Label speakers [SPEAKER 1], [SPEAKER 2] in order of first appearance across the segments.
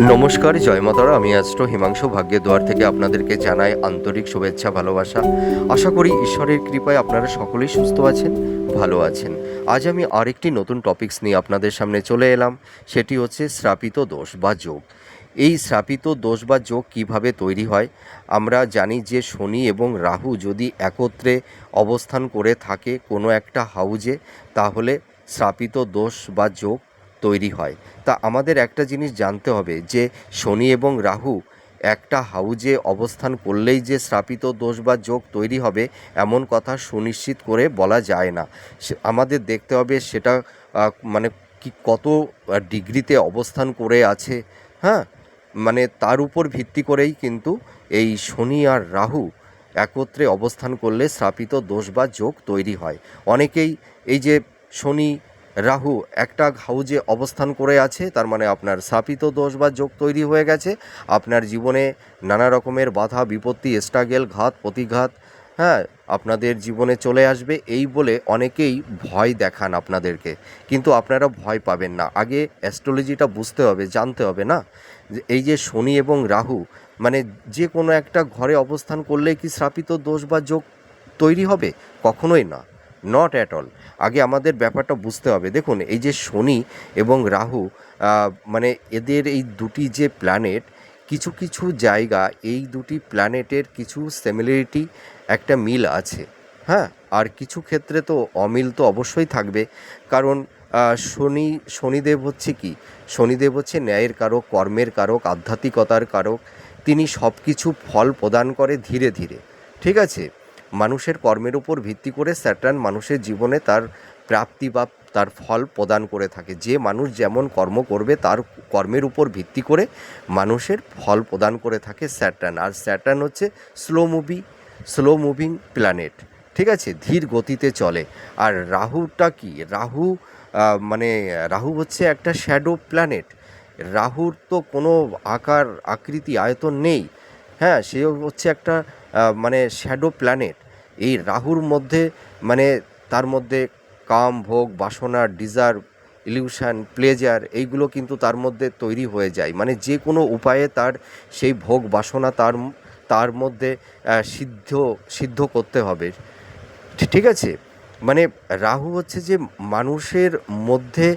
[SPEAKER 1] নমস্কার, জয় মাতারা আমি অ্যাস্ট্রো হিমাংশু ভাগ্যের দুয়ার থেকে আপনাদেরকে জানাই আন্তরিক শুভেচ্ছা, ভালোবাসা। আশা করি ঈশ্বরের কৃপায় আপনারা সকলেই সুস্থ আছেন, ভালো আছেন। আজ আমি আরেকটি নতুন টপিকস নিয়ে আপনাদের সামনে চলে এলাম। সেটি হচ্ছে শ্রাপিত দোষ বা যোগ। এই শ্রাপিত দোষ বা যোগ কীভাবে তৈরি হয়? আমরা জানি যে শনি এবং রাহু যদি একত্রে অবস্থান করে থাকে কোনো একটা হাউজে তাহলে শ্রাপিত দোষ বা যোগ তৈরি হয়। তা আমাদের একটা জিনিস জানতে হবে যে, শনি এবং রাহু একটা হাউজে অবস্থান করলেই যে শ্রাপিত দোষ বা যোগ তৈরি হবে, এমন কথা সুনিশ্চিত করে বলা যায় না। আমাদের দেখতে হবে সেটা মানে কি কত ডিগ্রিতে অবস্থান করে আছে হ্যাঁ? মানে তার উপর ভিত্তি করেই কিন্তু এই শনি আর রাহু একত্রে অবস্থান করলে শ্রাপিত দোষ বা যোগ তৈরি হয়। অনেকেই এই যে শনি রাহু একটা হাউজে অবস্থান করে আছে, তার মানে আপনার স্থাপিত দোষ বা যোগ তৈরি হয়ে গেছে। আপনার জীবনে নানা রকমের বাধা, বিপত্তি স্ট্রাগেল ঘাত, প্রতিঘাত হ্যাঁ আপনাদের জীবনে চলে আসবে, এই বলে অনেকেই ভয় দেখান আপনাদেরকে। কিন্তু আপনারা ভয় পাবেন না। আগে অ্যাস্ট্রোলজিটা বুঝতে হবে, জানতে হবে না? এই যে শনি এবং রাহু মানে যে কোনো একটা ঘরে অবস্থান করলে কি শ্রাপিত দোষ বা যোগ তৈরি হবে? কখনোই না। নট অ্যাট অল আগে আমাদের ব্যাপারটা বুঝতে হবে। দেখুন, এই যে শনি এবং রাহু মানে এদের এই দুটি যে প্ল্যানেট কিছু কিছু জায়গা এই দুটি প্ল্যানেটের কিছু সিমিলারিটি একটা মিল আছে। হ্যাঁ? আর কিছু ক্ষেত্রে তো অমিল তো অবশ্যই থাকবে। কারণ শনি, শনিদেব হচ্ছে কি? শনিদেব হচ্ছে ন্যায়ের কারক, কর্মের কারক, আধ্যাত্মিকতার কারক। তিনি সব কিছু ফল প্রদান করে ধীরে ধীরে। ঠিক আছে? মানুষের কর্মের উপর ভিত্তি করে স্যাটার্ন মানুষের জীবনে তার প্রাপ্তি বা তার ফল প্রদান করে থাকে। যে মানুষ যেমন কর্ম করবে, তার কর্মের উপর ভিত্তি করে মানুষের ফল প্রদান করে থাকে স্যাটার্ন আর স্যাটার্ন হচ্ছে slow movie slow moving planet ঠিক আছে? ধীর গতিতে চলে। আর রাহুটা কি? রাহু মানে রাহু হচ্ছে একটা শ্যাডো প্ল্যানেট রাহুর তো কোনো আকার, আকৃতি, আয়তন নেই। হ্যাঁ সে হচ্ছে একটা মানে শ্যাডো প্ল্যানেট এই রাহুর মধ্যে মানে তার মধ্যে কাম, ভোগ, বাসনা ডিজার্ভ ইলিউশন প্লেজার এইগুলো কিন্তু তার মধ্যে তৈরি হয়ে যায়। মানে যে কোনো উপায়ে তার সেই ভোগ, বাসনা তার তার মধ্যে সিদ্ধ সিদ্ধ করতে হবে। ঠিক আছে? মানে রাহু হচ্ছে যে মানুষের মধ্যে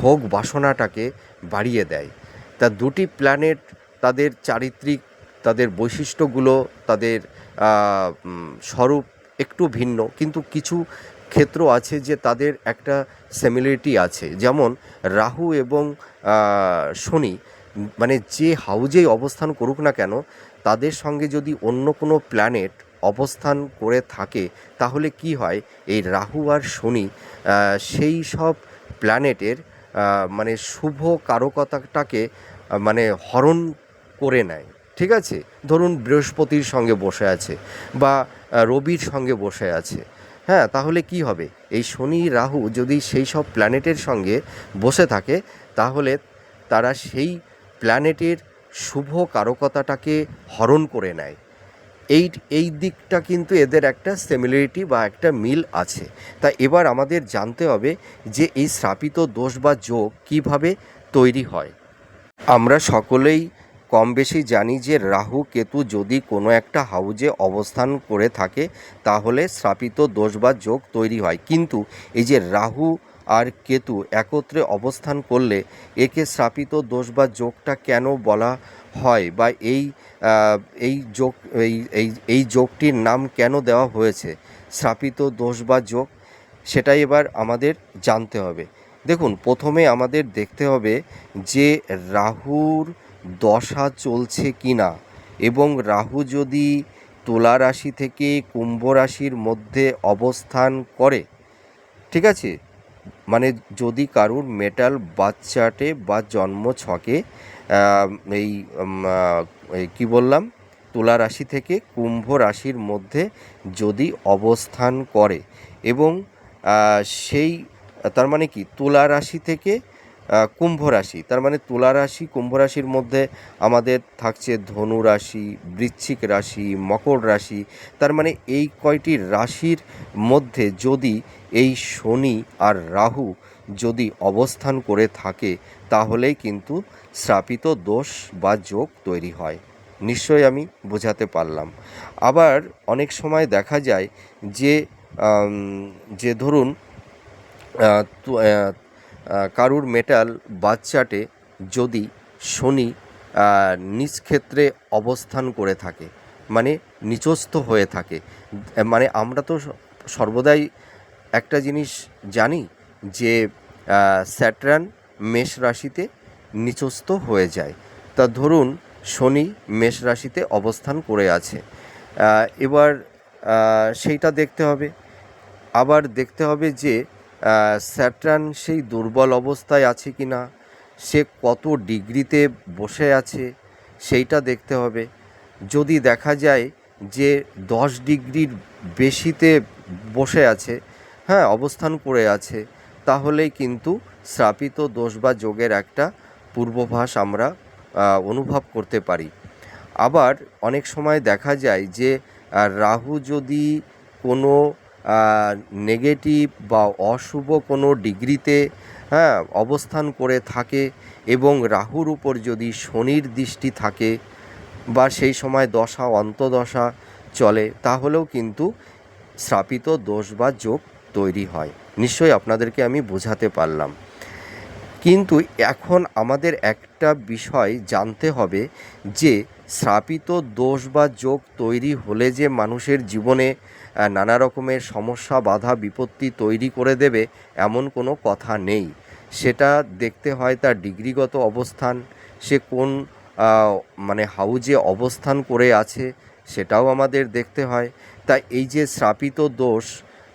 [SPEAKER 1] ভোগ, বাসনাটাকে বাড়িয়ে দেয়। তা দুটি প্ল্যানেট তাদের চারিত্রিক, তাদের বৈশিষ্ট্যগুলো, তাদের স্বরূপ একটু ভিন্ন, কিন্তু কিছু ক্ষেত্র আছে যে তাদের একটা সিমিলারিটি আছে। যেমন রাহু এবং শনি মানে যে হাউজেই অবস্থান করুক না কেন, তাদের সঙ্গে যদি অন্য কোনো প্ল্যানেট অবস্থান করে থাকে, তাহলে কি হয়? এই রাহু আর শনি সেই সব প্ল্যানেটের মানে শুভ কারকতাটাকে মানে হরণ করে নেয়। ঠিক আছে? ধরুন বৃহস্পতির সঙ্গে বসে আছে বা রবির সঙ্গে বসে আছে। হ্যাঁ তাহলে কি হবে? এই শনি, রাহু যদি সেই সব প্ল্যানেটের সঙ্গে বসে থাকে, তাহলে তারা সেই প্ল্যানেটের শুভ কারকতাটাকে হরণ করে নেয়। এই এই দিকটা কিন্তু এদের একটা সিমিলারিটি বা একটা মিল আছে। তা এবার আমাদের জানতে হবে যে এই শ্রাপিত দোষ বা যোগ কীভাবে তৈরি হয়। আমরা সকলেই কম বেশি জানি যে রাহু কেতু যদি কোনো একটা হাউজে অবস্থান করে থাকে, তাহলে শ্রাপিত দোষ বা যোগ তৈরি হয়। কিন্তু এই যে রাহু আর কেতু একত্রে অবস্থান করলে, একে শ্রাপিত দোষ বা যোগটা কেন বলা হয় বা এই এই যোগ, এই এই এই যোগটির নাম কেন দেওয়া হয়েছে? শ্রাপিত দোষ বা যোগ, সেটাই এবার আমাদের জানতে হবে। দেখুন, প্রথমে আমাদের দেখতে হবে যে রাহুর দশা চলছে কি না? এবং রাহু যদি তুলা রাশি থেকে কুম্ভ রাশির মধ্যে অবস্থান করে, ঠিক আছে? মানে যদি কারুর মেটাল বাচ্চাটে বা জন্ম ছকে এই কী বললাম? তুলা রাশি থেকে কুম্ভ রাশির মধ্যে যদি অবস্থান করে এবং সেই, তার মানে কি? তুলা রাশি থেকে কুম্ভ রাশি। তার মানে তুলা রাশি, কুম্ভ রাশির মধ্যে আমাদের থাকছে ধনু রাশি, বৃশ্চিক রাশি, মকর রাশি। তার মানে এই কয়টি রাশির মধ্যে যদি এই শনি আর রাহু যদি অবস্থান করে থাকে, তাহলেই কিন্তু শ্রাপিত দোষ বা যোগ তৈরি হয়। নিশ্চয়ই আমি বোঝাতে পারলাম। আবার অনেক সময় দেখা যায় যে যে ধরুন কারুর মেটাল বাচ্চাটে যদি শনি নিজ ক্ষেত্রে অবস্থান করে থাকে মানে নিচস্থ হয়ে থাকে। মানে আমরা তো সর্বদাই একটা জিনিস জানি যে স্যাটরান মেষ রাশিতে নিচস্থ হয়ে যায়। তা ধরুন, শনি মেষ রাশিতে অবস্থান করে আছে। এবার সেইটা দেখতে হবে। আবার দেখতে হবে যে স্যাটরান সেই দুর্বল অবস্থায় আছে কি না? সে কত ডিগ্রিতে বসে আছে? সেইটা দেখতে হবে। যদি দেখা যায় যে দশ ডিগ্রির বেশিতে বসে আছে হ্যাঁ অবস্থান করে আছে, তাহলেই কিন্তু শ্রাপিত দোষ বা যোগের একটা পূর্বাভাস আমরা অনুভব করতে পারি। আবার অনেক সময় দেখা যায় যে রাহু যদি কোনো নেগেটিভ বা অশুভ কোনো ডিগ্রিতে হ্যাঁ অবস্থান করে থাকে এবং রাহুর উপর যদি শনির দৃষ্টি থাকে বা সেই সময় দশা, অন্তদশা চলে, তাহলেও কিন্তু শ্রাপিত দোষ বা যোগ তৈরি হয়। নিশ্চয়ই আপনাদেরকে আমি বোঝাতে পারলাম। কিন্তু এখন আমাদের একটা বিষয় জানতে হবে যে, স্থাপিত দোষ বা যোগ তৈরি হলে যে মানুষের জীবনে নানা রকমের সমস্যা, বাধা, বিপত্তি তৈরি করে দেবে এমন কোনো কথা নেই। সেটা দেখতে হয় তার ডিগ্রিগত অবস্থান, সে কোন মানে হাউজে অবস্থান করে আছে, সেটাও আমাদের দেখতে হয়। তাই এই যে শ্রাপিত দোষ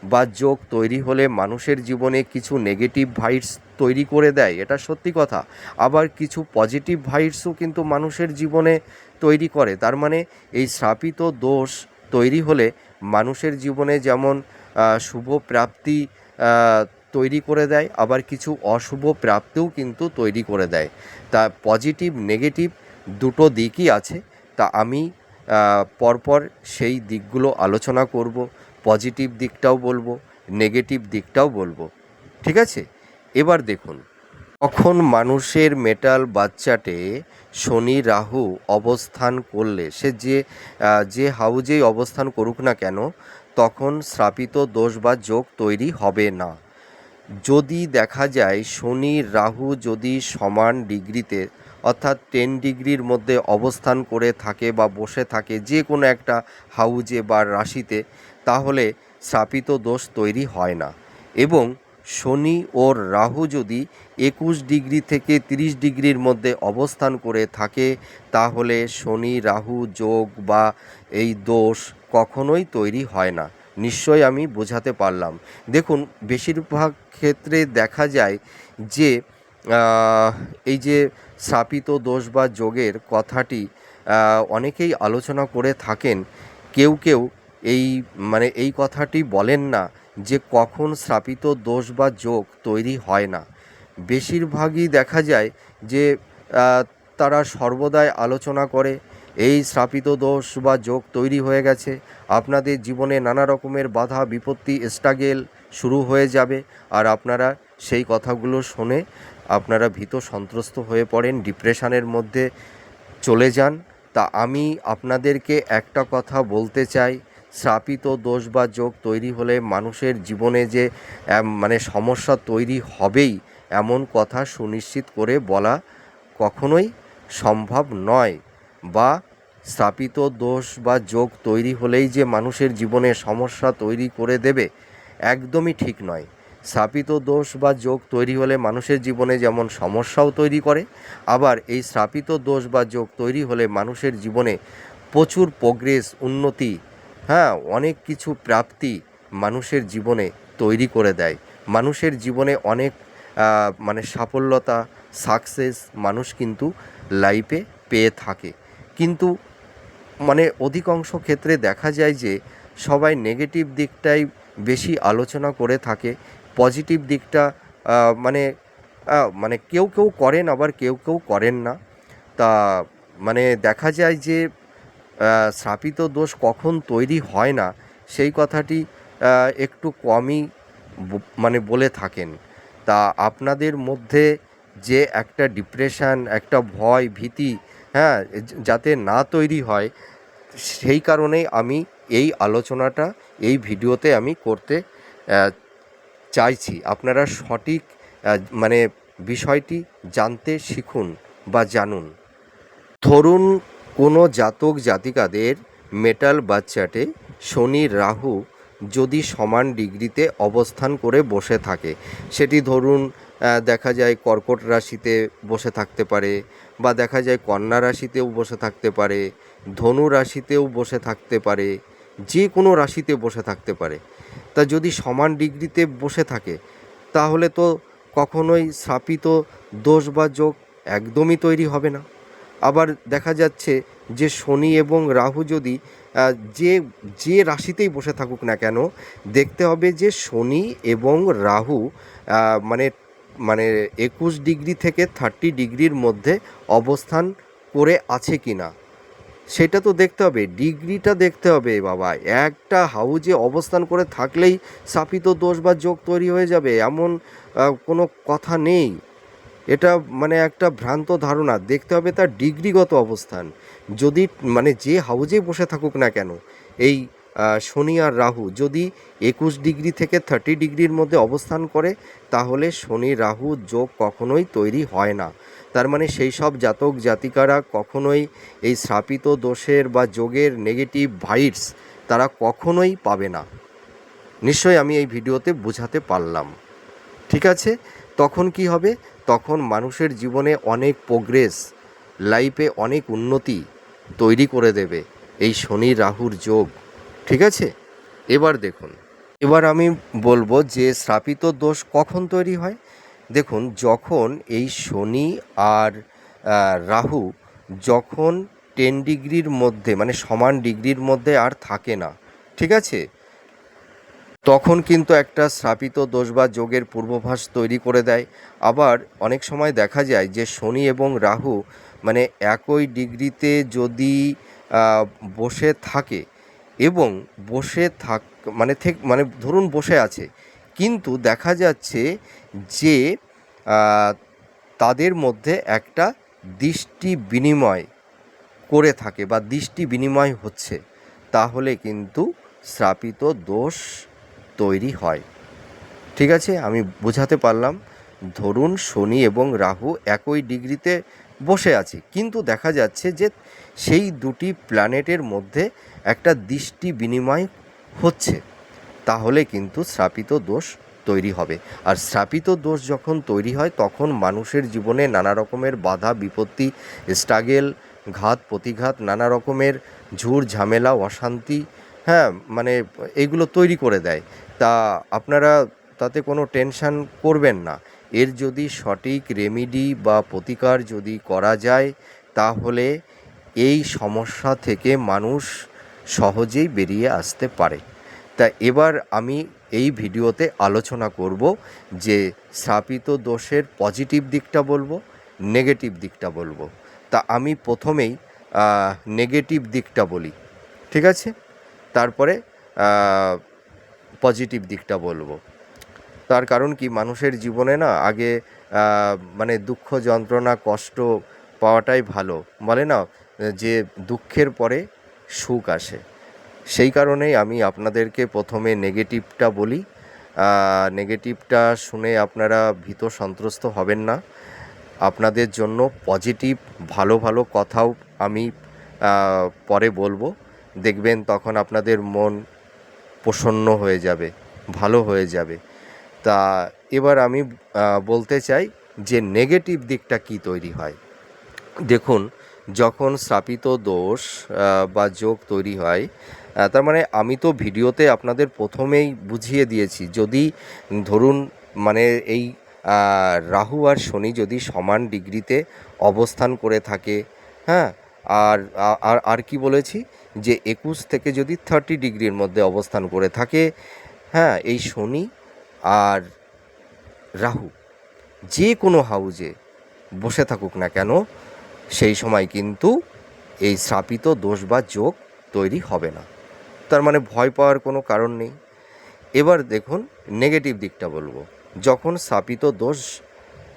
[SPEAKER 1] বা যোগ তৈরি হলে মানুষের জীবনে কিছু নেগেটিভ ভাইটস তৈরি করে দেয়, এটা সত্যি কথা। আবার কিছু পজিটিভ ভাইটসও কিন্তু মানুষের জীবনে তৈরি করে। তার মানে এই শ্রাপিত দোষ তৈরি হলে মানুষের জীবনে যেমন শুভ প্রাপ্তি তৈরি করে দেয়, আবার কিছু অশুভ প্রাপ্তিও কিন্তু তৈরি করে দেয়। তা পজিটিভ, নেগেটিভ দুটো দিকই আছে। তা আমি পরপর সেই দিকগুলো আলোচনা করব, পজিটিভ দিকটাও বলব, নেগেটিভ দিকটাও বলব। ঠিক আছে? এবার দেখুন। কখন মানুষের মেটাল বাচ্চাটে শনি রাহু অবস্থান করলে, সে যে যে হাউজেই অবস্থান করুক না কেন, তখন শ্রাপিত দোষ বা যোগ তৈরি হবে না। যদি দেখা যায় শনি রাহু যদি সমান ডিগ্রিতে, অর্থাৎ টেন ডিগ্রির মধ্যে অবস্থান করে থাকে বা বসে থাকে যে কোনো একটা হাউজে বা রাশিতে, তাহলে শ্রাপিত দোষ তৈরি হয় না। এবং শনি ও রাহু যদি একুশ ডিগ্রি থেকে তিরিশ ডিগ্রির মধ্যে অবস্থান করে থাকে, তাহলে শনি, রাহু যোগ বা এই দোষ কখনোই তৈরি হয় না। নিশ্চয়ই আমি বোঝাতে পারলাম। দেখুন, বেশিরভাগ ক্ষেত্রে দেখা যায় যে এই যে শ্রাপিত দোষ বা যোগের কথাটি অনেকেই আলোচনা করে থাকেন। কেউ কেউ এই মানে এই কথাটি বলেন না যে কখন শ্রাপিত দোষ বা যোগ তৈরি হয় না। বেশিরভাগই দেখা যায় যে তারা সর্বদাই আলোচনা করে, এই শ্রাপিত দোষ বা যোগ তৈরি হয়ে গেছে, আপনাদের জীবনে নানা রকমের বাধা, বিপত্তি, স্ট্রাগেল শুরু হয়ে যাবে, আর আপনারা সেই কথাগুলো শুনে আপনারা ভীত সন্ত্রস্ত হয়ে পড়েন, ডিপ্রেশনের মধ্যে চলে যান। তা আমি আপনাদেরকে একটা কথা বলতে চাই শ্রাপিত দোষ বা যোগ তৈরি হলে মানুষের জীবনে যে মানে সমস্যা তৈরি হবেই, এমন কথা সুনিশ্চিত করে বলা কখনোই সম্ভব নয়। বা স্থাপিত দোষ বা যোগ তৈরি হলেই যে মানুষের জীবনে সমস্যা তৈরি করে দেবে, একদমই ঠিক নয়। স্থাপিত দোষ বা যোগ তৈরি হলে মানুষের জীবনে যেমন সমস্যাও তৈরি করে, আবার এই স্থাপিত দোষ বা যোগ তৈরি হলে মানুষের জীবনে প্রচুর প্রোগ্রেস উন্নতি হ্যাঁ অনেক কিছু প্রাপ্তি মানুষের জীবনে তৈরি করে দেয়। মানুষের জীবনে অনেক মানে সাফল্যতা সাকসেস মানুষ কিন্তু লাইফে পেয়ে থাকে। কিন্তু মানে অধিকাংশ ক্ষেত্রে দেখা যায় যে, সবাই নেগেটিভ দিকটাই বেশি আলোচনা করে থাকে পজিটিভ দিকটা মানে মানে কেউ কেউ করেন আবার কেউ কেউ করেন না। তা মানে দেখা যায় যে শ্রাপিত দোষ কখন তৈরি হয় না, সেই কথাটি একটু কমই মানে বলে থাকেন। তা আপনাদের মধ্যে যে একটা ডিপ্রেশন একটা ভয়, ভীতি হ্যাঁ যাতে না তৈরি হয়, সেই কারণেই আমি এই আলোচনাটা, এই ভিডিওতে আমি করতে চাইছি। আপনারা সঠিক মানে বিষয়টি জানতে শিখুন বা জানুন। ধরুন কোনো জাতক জাতিকাদের মেটাল বাচ্চাটে শনি রাহু যদি সমান ডিগ্রিতে অবস্থান করে বসে থাকে, সেটি ধরুন দেখা যায় কর্কট রাশিতে বসে থাকতে পারে বা দেখা যায় কন্যা রাশিতেও বসে থাকতে পারে, ধনু রাশিতেও বসে থাকতে পারে, যে কোনো রাশিতে বসে থাকতে পারে। তা যদি সমান ডিগ্রিতে বসে থাকে, তাহলে তো কখনোই স্থাপিত দোষ বা যোগ একদমই তৈরি হবে না। আবার দেখা যাচ্ছে যে শনি এবং রাহু যদি যে যে রাশিতেই বসে থাকুক না কেন, দেখতে হবে যে শনি এবং রাহু মানে মানে একুশ ডিগ্রি থেকে থার্টি ডিগ্রির মধ্যে অবস্থান করে আছে কি না সেটা তো দেখতে হবে, ডিগ্রিটা দেখতে হবে বাবা। একটা হাউজে অবস্থান করে থাকলেই স্থাপিত দোষ বা যোগ তৈরি হয়ে যাবে, এমন কোনো কথা নেই। এটা মানে একটা ভ্রান্ত ধারণা। দেখতে হবে তার ডিগ্রিগত অবস্থান। যদি মানে যে হাউজেই বসে থাকুক না কেন, এই শনি আর রাহু যদি একুশ ডিগ্রি থেকে থার্টি ডিগ্রির মধ্যে অবস্থান করে, তাহলে শনি রাহু যোগ কখনোই তৈরি হয় না। তার মানে সেই সব জাতক জাতিকারা কখনোই এই শ্রাপিত দোষের বা যোগের নেগেটিভ ভাইটস তারা কখনোই পাবে না। নিশ্চয়ই আমি এই ভিডিওতে বোঝাতে পারলাম। ঠিক আছে? তখন কি হবে? তখন মানুষের জীবনে অনেক প্রোগ্রেস লাইফে অনেক উন্নতি তৈরি করে দেবে এই শনি রাহুর যোগ। ঠিক আছে? এবার দেখুন। এবার আমি বলব যে শ্রাপিত দোষ কখন তৈরি হয়? দেখুন, যখন এই শনি আর রাহু যখন টেন ডিগ্রির মধ্যে মানে সমান ডিগ্রির মধ্যে আর থাকে না। ঠিক আছে? তখন কিন্তু একটা শ্রাপিত দোষ বা যোগের পূর্বাভাস তৈরি করে দেয়। আবার অনেক সময় দেখা যায় যে শনি এবং রাহু মানে একই ডিগ্রিতে যদি বসে থাকে এবং বসে থাক মানে থেক মানে ধরুন বসে আছে। কিন্তু দেখা যাচ্ছে যে তাদের মধ্যে একটা দৃষ্টি বিনিময় করে থাকে বা দৃষ্টি বিনিময় হচ্ছে। তাহলে কিন্তু শ্রাপিত দোষ তৈরি হয়। ঠিক আছে? আমি বোঝাতে পারলাম। ধরুন শনি এবং রাহু একই ডিগ্রিতে বসে আছে, কিন্তু দেখা যাচ্ছে যে সেই দুটি প্ল্যানেটের মধ্যে একটা দৃষ্টি বিনিময় হচ্ছে। তাহলে কিন্তু শ্রাপিত দোষ তৈরি হবে। আর শ্রাপিত দোষ যখন তৈরি হয়, তখন মানুষের জীবনে নানা রকমের বাধা, বিপত্তি, স্ট্রাগেল, ঘাত, প্রতিঘাত, নানা রকমের ঝুর ঝামেলা অশান্তি হ্যাঁ মানে এইগুলো তৈরি করে দেয়। তা আপনারা তাতে কোনো টেনশন করবেন না। এর যদি সঠিক রেমিডি বা প্রতিকার যদি করা যায়, তাহলে এই সমস্যা থেকে মানুষ সহজেই বেরিয়ে আসতে পারে। তা এবার আমি এই ভিডিওতে আলোচনা করব যে স্থাপিত দোষের পজিটিভ দিকটা বলব নেগেটিভ দিকটা বলব। তা আমি প্রথমেই নেগেটিভ দিকটা বলি, ঠিক আছে? তারপরে পজিটিভ দিকটা বলব। তার কারণ কি? মানুষের জীবনে না আগে মানে দুঃখ, যন্ত্রণা, কষ্ট পাওয়াটাই ভালো। বলে না? যে দুঃখের পরে সুখ আসে। সেই কারণেই আমি আপনাদেরকে প্রথমে নেগেটিভটা বলি। নেগেটিভটা শুনে আপনারা ভীত সন্ত্রস্ত হবেন না। আপনাদের জন্য পজিটিভ ভালো ভালো কথাও আমি পরে বলব। দেখবেন তখন আপনাদের মন প্রসন্ন হয়ে যাবে, ভালো হয়ে যাবে। তা এবার আমি বলতে চাই যে নেগেটিভ দিকটা কি তৈরি হয়? দেখুন, যখন স্থাপিত দোষ বা যোগ তৈরি হয় তার মানে আমি তো ভিডিওতে আপনাদের প্রথমেই বুঝিয়ে দিয়েছি, যদি ধরুন মানে এই রাহু আর শনি যদি সমান ডিগ্রিতে অবস্থান করে থাকে হ্যাঁ আর আর আর কি বলেছি? যে একুশ থেকে যদি থার্টি ডিগ্রির মধ্যে অবস্থান করে থাকে হ্যাঁ এই শনি আর রাহু যে কোনো হাউজে বসে থাকুক না কেন, সেই সময় কিন্তু এই শ্রাপিত দোষ বা যোগ তৈরি হবে না। তার মানে ভয় পাওয়ার কোনো কারণ নেই। এবার দেখুন নেগেটিভ দিকটা বলব। যখন স্থাপিত দোষ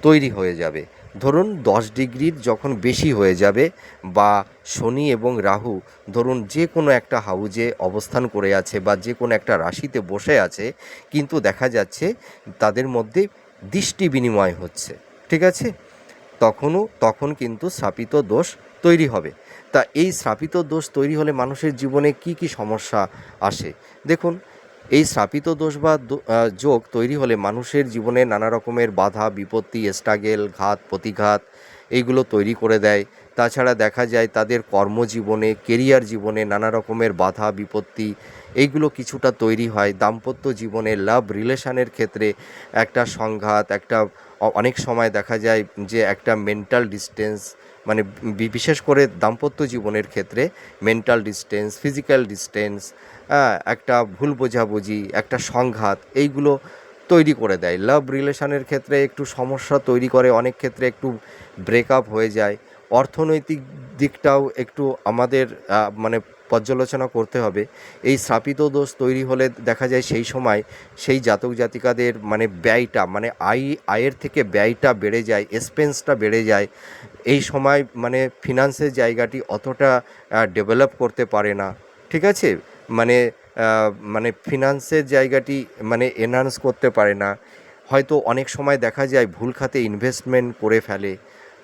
[SPEAKER 1] তৈরি হয়ে যাবে ধরুন দশ ডিগ্রির যখন বেশি হয়ে যাবে বা শনি এবং রাহু, ধরুন যে কোনো একটা হাউজে অবস্থান করে আছে বা যে কোনো একটা রাশিতে বসে আছে, কিন্তু দেখা যাচ্ছে তাদের মধ্যে দৃষ্টি বিনিময় হচ্ছে, ঠিক আছে? তখনও, তখন কিন্তু স্থাপিত দোষ তৈরি হবে। তা এই স্থাপিত দোষ তৈরি হলে মানুষের জীবনে কি কি সমস্যা আসে? দেখুন এই শ্রাপিত দোষ বা যোগ তৈরি হলে মানুষের জীবনে নানা রকমের বাধা, বিপত্তি, স্ট্রাগেল, ঘাত, প্রতিঘাত এইগুলো তৈরি করে দেয়। তাছাড়া দেখা যায় তাদের কর্মজীবনে, কেরিয়ার জীবনে নানা রকমের বাধা, বিপত্তি এইগুলো কিছুটা তৈরি হয়। দাম্পত্য জীবনে লাভ রিলেশানের ক্ষেত্রে একটা সংঘাত, একটা অনেক সময় দেখা যায় যে একটা মেন্টাল ডিস্টেন্স মানে বিশেষ করে দাম্পত্য জীবনের ক্ষেত্রে মেন্টাল ডিস্টেন্স ফিজিক্যাল ডিস্টেন্স একটা ভুল বোঝাবুঝি, একটা সংঘাত, এইগুলো তৈরি করে দেয়। লাভ রিলেশনের ক্ষেত্রে একটু সমস্যা তৈরি করে, অনেক ক্ষেত্রে একটু ব্রেকআপ হয়ে যায়। অর্থনৈতিক দিকটাও একটু আমাদের মানে পর্যালোচনা করতে হবে। এই স্থাপিত দোষ তৈরি হলে দেখা যায় সেই সময় সেই জাতক জাতিকাদের মানে ব্যয়টা মানে আয়, আয়ের থেকে ব্যয়টা বেড়ে যায় এক্সপেন্সটা বেড়ে যায়। এই সময় মানে ফিনান্সের জায়গাটি অতটা ডেভেলপ করতে পারে না। ঠিক আছে? মানে মানে ফিনান্সের জায়গাটি মানে এনহান্স করতে পারে না। হয়তো অনেক সময় দেখা যায় ভুল খাতে ইনভেস্টমেন্ট করে ফেলে।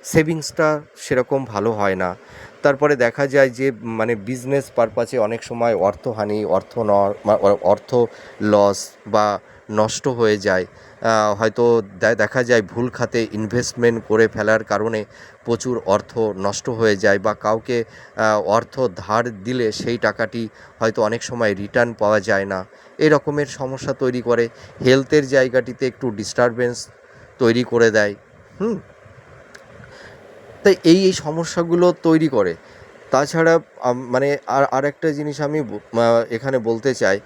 [SPEAKER 1] সেভিংসটা সেরকম ভালো হয় না। তারপরে দেখা যায় যে মানে বিজনেস পারপাসে অনেক সময় অর্থহানি, অর্থ অর্থ লস বা নষ্ট হয়ে যায়। হয়তো দেখা যায় ভুল খাতে ইনভেস্টমেন্ট করে ফেলার কারণে প্রচুর অর্থ নষ্ট হয়ে যায় বা কাউকে অর্থ ধার দিলে সেই টাকাটি হয়তো অনেক সময় রিটার্ন পাওয়া যায় না। এই রকমের সমস্যা তৈরি করে। হেলথের জায়গাটিতে একটু ডিস্টারবেন্স তৈরি করে দেয়। হুম? তাই এই এই সমস্যাগুলো তৈরি করে। তাছাড়া মানে আর আর একটা জিনিস আমি এখানে বলতে চাই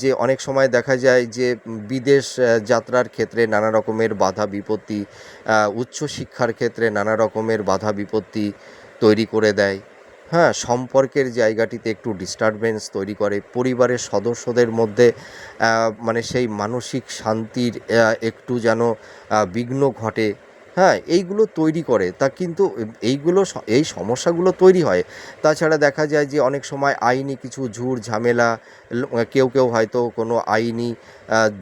[SPEAKER 1] যে অনেক সময় দেখা যায় যে বিদেশ যাত্রার ক্ষেত্রে নানা রকমের বাধা বিপত্তি উচ্চশিক্ষার ক্ষেত্রে নানা রকমের বাধা বিপত্তি তৈরি করে দেয়। হ্যাঁ সম্পর্কের জায়গাটিতে একটু ডিস্টারবেন্স তৈরি করে, পরিবারের সদস্যদের মধ্যে মানে সেই মানসিক শান্তির একটু যেন বিঘ্ন ঘটে। হ্যাঁ এইগুলো তৈরি করে। তা কিন্তু এইগুলো এই সমস্যাগুলো তৈরি হয়। তাছাড়া দেখা যায় যে অনেক সময় আইনি কিছু ঝুট ঝামেলা কেউ কেউ হয়তো কোনো আইনি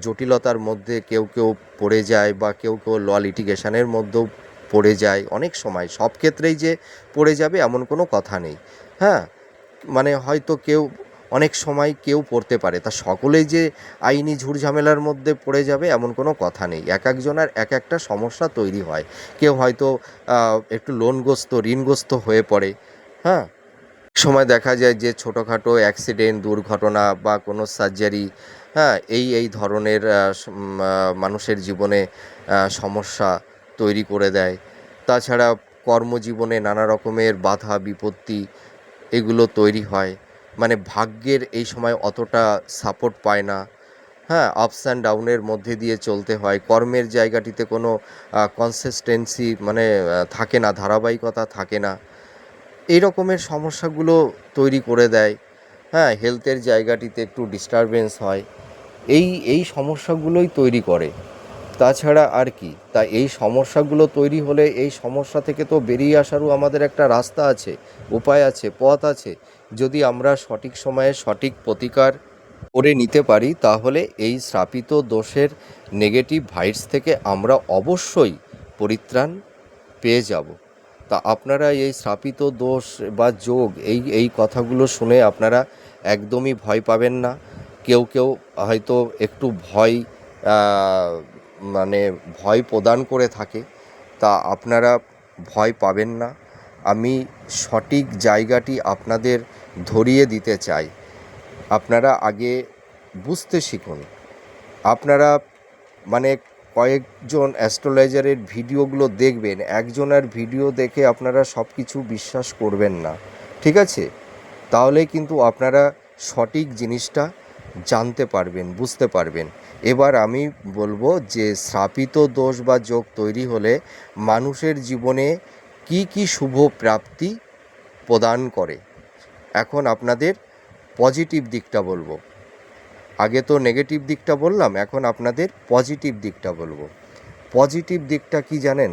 [SPEAKER 1] জটিলতার মধ্যে কেউ কেউ পড়ে যায় বা কেউ কেউ ল লিটিগেশনের মধ্যেও পড়ে যায় অনেক সময়। সব ক্ষেত্রেই যে পড়ে যাবে এমন কোনো কথা নেই। হ্যাঁ মানে হয়তো কেউ অনেক সময় কেউ পড়তে পারে। তা সকলেই যে আইনি ঝুট ঝামেলার মধ্যে পড়ে যাবে এমন কোনো কথা নেই। এক একজনের এক একটা সমস্যা তৈরি হয়। কেউ হয়তো একটু লোনগ্রস্ত, ঋণগ্রস্ত হয়ে পড়ে। হ্যাঁ? সময় দেখা যায় যে ছোটোখাটো অ্যাক্সিডেন্ট, দুর্ঘটনা বা কোনো সার্জারি হ্যাঁ এই এই ধরনের মানুষের জীবনে সমস্যা তৈরি করে দেয়। তাছাড়া কর্মজীবনে নানা রকমের বাধা, বিপত্তি এগুলো তৈরি হয়। মানে ভাগ্যের এই সময় অতটা সাপোর্ট পায় না। হ্যাঁ আপস অ্যান্ড ডাউনের মধ্যে দিয়ে চলতে হয়। কর্মের জায়গাটিতে কোনো কনসিস্টেন্সি মানে থাকে না, ধারাবাহিকতা থাকে না। এই রকমের সমস্যাগুলো তৈরি করে দেয়। হ্যাঁ হেলথের জায়গাটিতে একটু ডিস্টারবেন্স হয়। এই এই সমস্যাগুলোই তৈরি করে। তাছাড়া আর কি? তা এই সমস্যাগুলো তৈরি হলে এই সমস্যা থেকে তো বেরিয়ে আসারও আমাদের একটা রাস্তা আছে, উপায় আছে, পথ আছে। যদি আমরা সঠিক সময়ে সঠিক প্রতিকার করে নিতে পারি, তাহলে এই শ্রাপিত দোষের নেগেটিভ ভাইবস থেকে আমরা অবশ্যই পরিত্রাণ পেয়ে যাব। তা আপনারা এই শ্রাপিত দোষ বা যোগ, এই এই কথাগুলো শুনে আপনারা একদমই ভয় পাবেন না। কেউ কেউ হয়তো একটু ভয় মানে ভয় প্রদান করে থাকে, তা আপনারা ভয় পাবেন না। আমি সঠিক জায়গাটি আপনাদের ধরিয়ে দিতে চাই। আপনারা আগে বুঝতে শিখুন। আপনারা মানে কয়েকজন অ্যাস্ট্রোলজারের ভিডিওগুলো দেখবেন, একজনের ভিডিও দেখে আপনারা সব কিছু বিশ্বাস করবেন না। ঠিক আছে? তাহলে কিন্তু আপনারা সঠিক জিনিসটা জানতে পারবেন, বুঝতে পারবেন। এবার আমি বলব যে শ্রাপিত দোষ বা যোগ তৈরি হলে মানুষের জীবনে কি কি শুভ প্রাপ্তি প্রদান করে। এখন আপনাদের পজিটিভ দিকটা বলব। আগে তো নেগেটিভ দিকটা বললাম, এখন আপনাদের পজিটিভ দিকটা বলব। পজিটিভ দিকটা কি জানেন?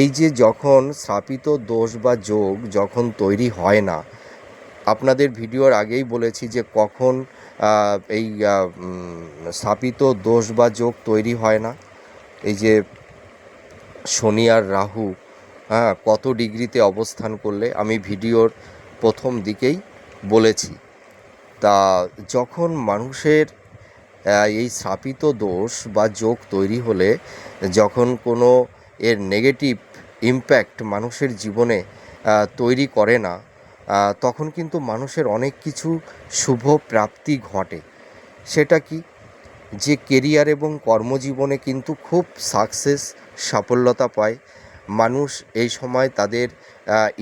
[SPEAKER 1] এই যে যখন স্থাপিত দোষ বা যোগ যখন তৈরি হয় না, আপনাদের ভিডিওর আগেই বলেছি যে কখন এই স্থাপিত দোষ বা যোগ তৈরি হয় না। এই যে শনি আর রাহু হ্যাঁ কত ডিগ্রিতে অবস্থান করলে, আমি ভিডিওর প্রথম দিকেই বলেছি। তা যখন মানুষের এই স্থাপিত দোষ বা যোগ তৈরি হলে, যখন কোনো এর নেগেটিভ ইম্প্যাক্ট মানুষের জীবনে তৈরি করে না তখন কিন্তু মানুষের অনেক কিছু শুভ প্রাপ্তি ঘটে। সেটা কি? যে কেরিয়ার এবং কর্মজীবনে কিন্তু খুব সাকসেস, সাফল্যতা পায়। মানুষ এই সময় তাদের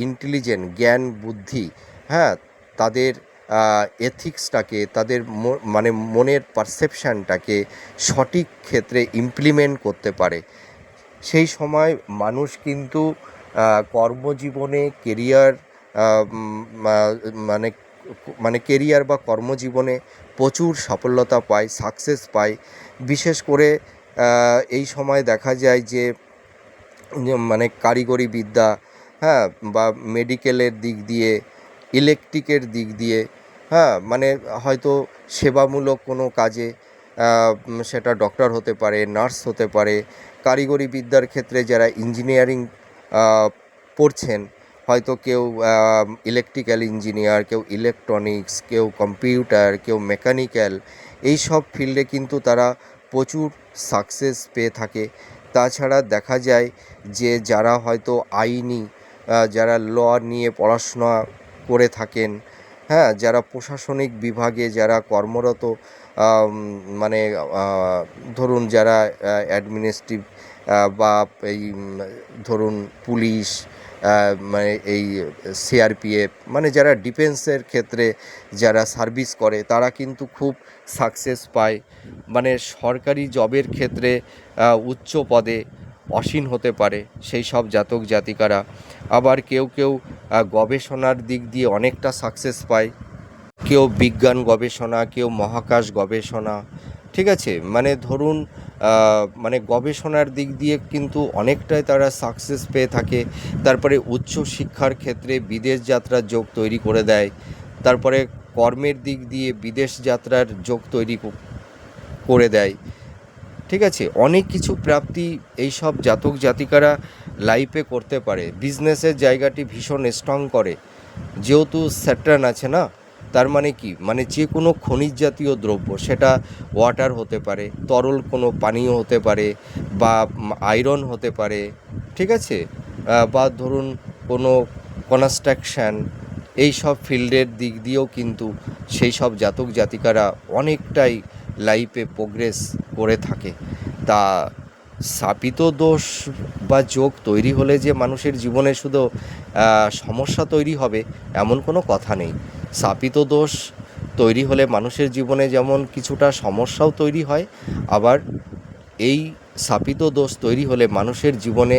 [SPEAKER 1] ইন্টেলিজেন্ট জ্ঞান, বুদ্ধি হ্যাঁ তাদের এথিক্সটাকে তাদের মানে মনের পারসেপশানটাকে সঠিক ক্ষেত্রে ইমপ্লিমেন্ট করতে পারে। সেই সময় মানুষ কিন্তু কর্মজীবনে কেরিয়ার মানে মানে কেরিয়ার বা কর্মজীবনে প্রচুর সাফল্যতা পায় সাকসেস পায়। বিশেষ করে এই সময় দেখা যায় যে মানে কারিগরি বিদ্যা হ্যাঁ বা মেডিকেলের দিক দিয়ে ইলেকট্রিকের দিক দিয়ে হ্যাঁ মানে হয়তো সেবামূলক কোনো কাজে সেটা ডক্টর হতে পারে নার্স হতে পারে। কারিগরি বিদ্যার ক্ষেত্রে যারা ইঞ্জিনিয়ারিং পড়ছেন হয়তো কেউ ইলেকট্রিক্যাল ইঞ্জিনিয়ার কেউ ইলেকট্রনিক্স কেউ কম্পিউটার কেউ মেকানিক্যাল এই সব ফিল্ডে কিন্তু তারা প্রচুর সাকসেস পেয়ে থাকে। তাছাড়া দেখা যায় যে যারা হয়তো আইনি যারা ল নিয়ে পড়াশোনা করে থাকেন হ্যাঁ যারা প্রশাসনিক বিভাগে যারা কর্মরত মানে ধরুন যারা অ্যাডমিনিস্ট্রেটিভ বা এই, ধরুন পুলিশ মানে এই সিআরপিএফ মানে যারা ডিফেন্সের ক্ষেত্রে যারা সার্ভিস করে, তারা কিন্তু খুব সাকসেস পায়। মানে সরকারি জবের ক্ষেত্রে উচ্চ পদে অসীন হতে পারে সেই সব জাতক জাতিকারা। আবার কেউ কেউ গবেষণার দিক দিয়ে অনেকটা সাকসেস পায়। কেউ বিজ্ঞান গবেষণা, কেউ মহাকাশ গবেষণা, ঠিক আছে? মানে ধরুন মানে গবেষণার দিক দিয়ে কিন্তু অনেকটাই তারা সাকসেস পেয়ে থাকে। তারপরে উচ্চ শিক্ষার ক্ষেত্রে বিদেশ যাত্রার যোগ তৈরি করে দেয়। তারপরে কর্মের দিক দিয়ে বিদেশ যাত্রার যোগ তৈরি করে দেয়। ঠিক আছে? অনেক কিছু প্রাপ্তি এই সব জাতক জাতিকারা লাইফে করতে পারে। বিজনেসের জায়গাটি ভীষণ স্ট্রং করে। যেহেতু স্যাটার্ন আছে না? তার মানে কি? মানে যে কোনো খনিজ জাতীয় দ্রব্য, সেটা ওয়াটার হতে পারে, তরল কোনো পানীয় হতে পারে বা আয়রন হতে পারে, ঠিক আছে? বা ধরুন কোনো কনস্ট্রাকশান এই সব ফিল্ডের দিক দিয়েও কিন্তু সেই সব জাতক জাতিকারা অনেকটাই লাইফে প্রোগ্রেস করে থাকে। তা স্থাপিত দোষ বা যোগ তৈরি হলে যে মানুষের জীবনে শুধু সমস্যা তৈরি হবে, এমন কোনো কথা নেই। স্থাপিত দোষ তৈরি হলে মানুষের জীবনে যেমন কিছুটা সমস্যাও তৈরি হয়, আবার এই স্থাপিত দোষ তৈরি হলে মানুষের জীবনে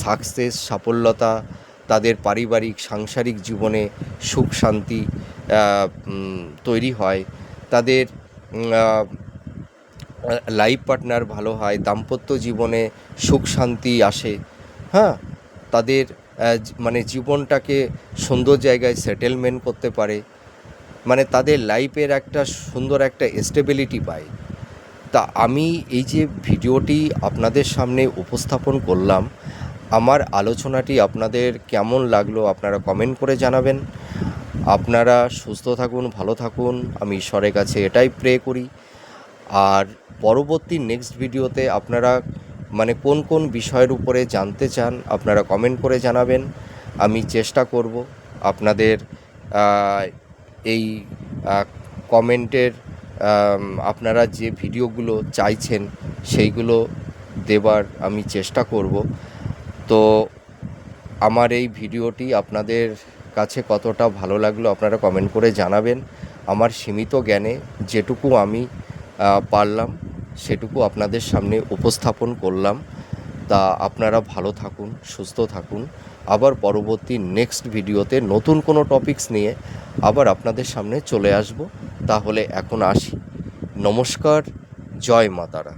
[SPEAKER 1] সাকসেস সাফল্যতা, তাদের পারিবারিক, সাংসারিক জীবনে সুখ, শান্তি তৈরি হয়। তাদের লাইফ পার্টনার ভালো হয়, দাম্পত্য জীবনে সুখ, শান্তি আসে হ্যাঁ? তাদের মানে জীবনটাকে সুন্দর জায়গায় সেটেলমেন্ট করতে পারে। মানে তাদের লাইফের একটা সুন্দর একটা স্টেবিলিটি পায়। তা আমি এই যে ভিডিওটি আপনাদের সামনে উপস্থাপন করলাম, আমার আলোচনাটি আপনাদের কেমন লাগল আপনারা কমেন্ট করে জানাবেন। আপনারা সুস্থ থাকুন, ভালো থাকুন, আমি ঈশ্বরের কাছে এটাই প্রে করি। আর পরবর্তী নেক্সট ভিডিওতে আপনারা মানে কোন কোন বিষয়ের উপরে জানতে চান, আপনারা কমেন্ট করে জানাবেন। আমি চেষ্টা করব আপনাদের এই কমেন্টের আপনারা যে ভিডিওগুলো চাইছেন সেইগুলো দেবার আমি চেষ্টা করব। তো আমার এই ভিডিওটি আপনাদের কাছে কতটা ভালো লাগল আপনারা কমেন্ট করে জানাবেন। আমার সীমিত জ্ঞানে যেটুকু আমি পারলাম, সেটুকু আপনাদের সামনে উপস্থাপন করলাম। তা আপনারা ভালো থাকুন, সুস্থ থাকুন। আবার পরবর্তী নেক্সট ভিডিওতে নতুন কোনো টপিকস নিয়ে আবার আপনাদের সামনে চলে আসব। তাহলে এখন আসি। নমস্কার, জয় মাতারা।